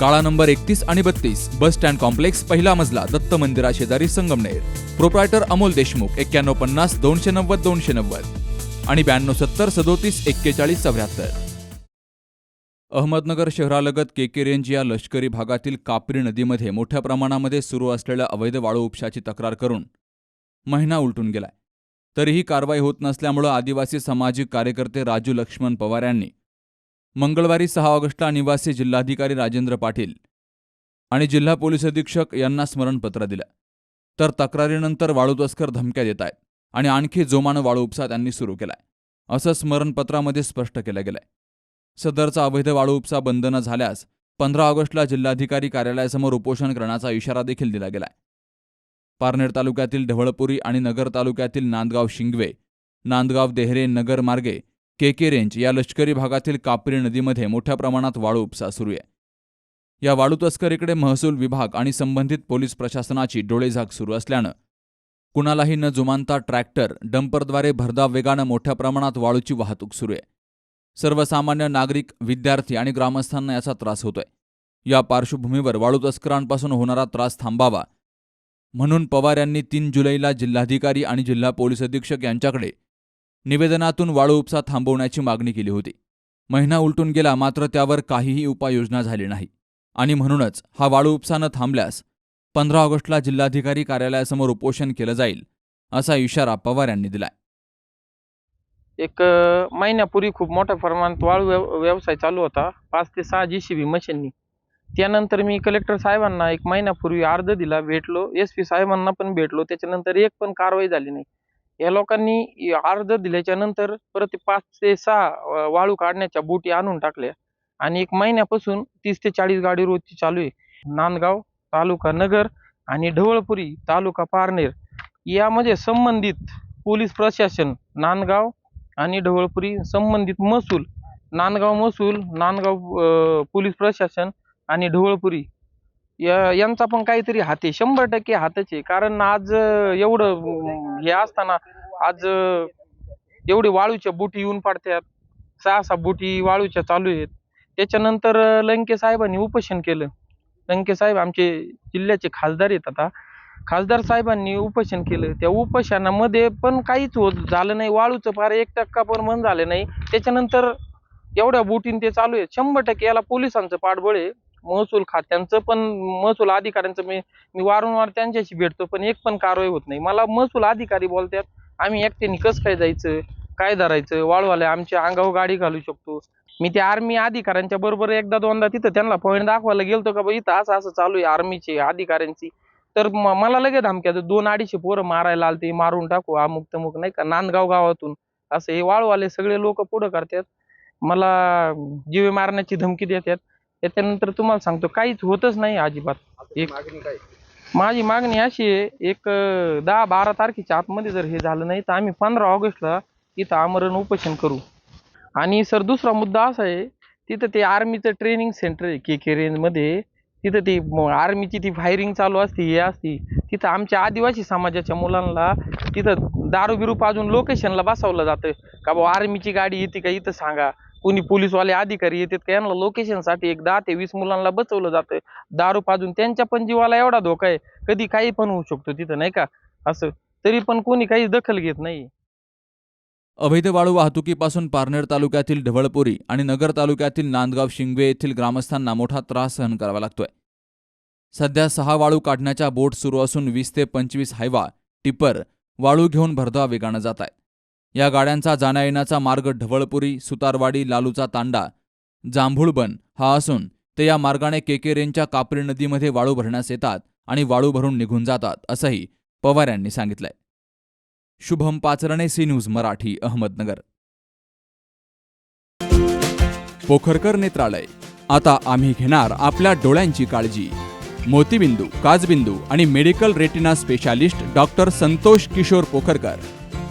काळा नंबर एकतीस आणि बत्तीस बस स्टँड कॉम्प्लेक्स पहिला मजला दत्त मंदिरा शेजारी संगमनेर. प्रोप्रायटर अमोल देशमुख एक्क्याण्णव पन्नास दोनशे नव्वद दोनशे नव्वद. आणि ब्याण्णव सत्तर सदोतीस एक्केचाळीस चौऱ्याहत्तर. अहमदनगर शहरालगत केके रेंज या लष्करी भागातील कापरी नदीमध्ये मोठ्या प्रमाणामध्ये सुरू असलेल्या अवैध वाळू उपशाची तक्रार करून महिना उलटून गेलाय. तरीही कारवाई होत नसल्यामुळं आदिवासी सामाजिक कार्यकर्ते राजू लक्ष्मण पवार यांनी मंगळवारी सहा ऑगस्टला निवासी जिल्हाधिकारी राजेंद्र पाटील आणि जिल्हा पोलीस अधीक्षक यांना स्मरणपत्र दिलं. तर तक्रारीनंतर वाळू तस्कर धमक्या देत आहेत आणि आणखी जोमानं वाळू उपसा त्यांनी सुरू केलाय. असं स्मरणपत्रामध्ये स्पष्ट केलं गेलंय. सदरचा अवैध वाळू उपसा बंद न झाल्यास पंधरा ऑगस्टला जिल्हाधिकारी कार्यालयासमोर उपोषण करण्याचा इशारा देखील दिला गेलाय. पारनेर तालुक्यातील ढवळपुरी आणि नगर तालुक्यातील नांदगाव शिंगवे नांदगाव देहरे नगर मार्गे के रेंज या लष्करी भागातील कापरी नदीमध्ये मोठ्या प्रमाणात वाळू उपसा सुरू आहे. या वाळू तस्करीकडे महसूल विभाग आणि संबंधित पोलीस प्रशासनाची डोळेझाक सुरू असल्यानं कुणालाही न जुमानता ट्रॅक्टर डंपरद्वारे भरधाव वेगानं मोठ्या प्रमाणात वाळूची वाहतूक सुरू आहे. सर्वसामान्य नागरिक विद्यार्थी आणि ग्रामस्थांना याचा त्रास होतोय. या पार्श्वभूमीवर वाळू तस्करांपासून होणारा त्रास थांबावा म्हणून पवार यांनी तीन जुलैला जिल्हाधिकारी आणि जिल्हा पोलीस अधीक्षक यांच्याकडे निवेदनातून वाळू उपसा थांबवण्याची मागणी केली होती. महिना उलटून गेला मात्र त्यावर काहीही उपाययोजना झाली नाही. आणि म्हणूनच हा वाळू उपसा न थांबल्यास पंधरा ऑगस्टला जिल्हाधिकारी कार्यालयासमोर उपोषण केलं जाईल असा इशारा पवार यांनी दिलाय. एक महिन्यापूर्वी खूप मोठ्या प्रमाणात वाळू व्यवसाय चालू होता. पाच ते सहा जी सी बी मशीननी. त्यानंतर मी कलेक्टर साहेबांना एक महिन्यापूर्वी अर्ज दिला भेटलो. एस पी साहेबांना पण भेटलो. त्याच्यानंतर एक पण कारवाई झाली नाही. या लोकांनी अर्ज दिल्याच्या नंतर परत ते पाच ते सहा वाळू काढण्याच्या बोटी आणून टाकल्या. आणि एक महिन्यापासून तीस ते चाळीस गाडी रोजची चालू आहे. नांदगाव तालुका नगर आणि ढवळपुरी तालुका पारनेर. यामध्ये संबंधित पोलीस प्रशासन नांदगाव आणि ढवळपुरी संबंधित महसूल नांदगाव महसूल नांदगाव पोलीस प्रशासन आणि ढवळपुरी या यांचा पण काहीतरी हात आहे. शंभर टक्के हातच आहे. कारण आज एवढं हे असताना आज एवढी एवढे वाळूच्या बोटी येऊन पडतात. सहा सहा बोटी वाळूच्या चालू आहेत. त्याच्यानंतर लंके साहेबांनी उपोषण केलं. लंके साहेब आमचे जिल्ह्याचे खासदार आहेत आता. खासदार साहेबांनी उपोषण केलं. त्या उपोषणामध्ये पण काहीच होत झालं नाही. वाळूचं फार एक टक्का पण मन झालं नाही. त्याच्यानंतर एवढ्या बोटीन ते चालू आहे शंभर टक्के याला पोलिसांचं पाठबळ आहे. महसूल खात्यांचं पण महसूल अधिकाऱ्यांचं मी मी वारंवार त्यांच्याशी भेटतो पण एक पण कारवाई होत नाही. मला महसूल अधिकारी बोलतात आम्ही एकट्याने कसं काय जायचं? काय धरायचं? वाळवाले आमच्या अंगावर गाडी घालू शकतो. मी त्या आर्मी अधिकाऱ्यांच्या बरोबर एकदा दोनदा तिथं त्यांना पॉईंट दाखवायला गेलतो का बा इथं असं असं चालू आहे आर्मीचे अधिकाऱ्यांची. तर मला लगेच धमक्या दोन अडीचशे पोरं मारायला आलते मारून टाकू अमुक तमुक नाही का? नांदगाव गावातून. असं हे वाळवाले सगळे लोक पुढं करतात. मला जीवे मारण्याची धमकी देतात. त्याच्यानंतर तुम्हाला सांगतो काहीच होतच नाही अजिबात. एक माझी मागणी अशी आहे एक दहा बारा तारखेच्या आतमध्ये जर हे झालं नाही तर आम्ही पंधरा ऑगस्टला इथं आमरण उपोषण करू. आणि सर दुसरा मुद्दा असा आहे तिथं ते आर्मीचं ट्रेनिंग सेंटर आहे के के रेंजमध्ये. तिथं ती आर्मीची ती फायरिंग चालू असते हे असती. तिथं आमच्या आदिवासी समाजाच्या मुलांना तिथं दारू बिरू पाजून लोकेशनला बसवलं जातं. का बाबा आर्मीची गाडी येते का इथं सांगा. कोणी पोलीसवाले अधिकारी येतात का यांना लोकेशनसाठी एक दहा ते वीस मुलांना बसवलं जातं दारू पाजून त्यांच्या पण जीवाला एवढा धोका आहे कधी काही पण होऊ शकतो तिथं नाही का? असं. तरी पण कोणी काही दखल घेत नाही. अवैध वाळू वाहतुकीपासून पारनेर तालुक्यातील ढवळपुरी आणि नगर तालुक्यातील नांदगाव शिंगवे येथील ग्रामस्थांना मोठा त्रास सहन करावा लागतोय. सध्या सहा वाळू काढण्याच्या बोट सुरू असून वीस ते पंचवीस हायवा टिपर वाळू घेऊन भरधाव वेगानं जात आहेत या गाड्यांचा जाण्यायेण्याचा मार्ग ढवळपुरी सुतारवाडी लालूचा तांडा जांभूळबन हा असून ते या मार्गाने केकेरेंच्या कापरी नदीमध्ये वाळू भरण्यास येतात आणि वाळू भरून निघून जातात असंही पवार यांनी सांगितलंय. Shubham Pacharne C news Marathi Ahmednagar. Pokharkar Netralaya. आता आम्ही घेणार आपल्या डोळ्यांची काळजी. मोतीबिंदू काजबिंदू आणि medical retina specialist doctor Santosh Kishor Pokharkar.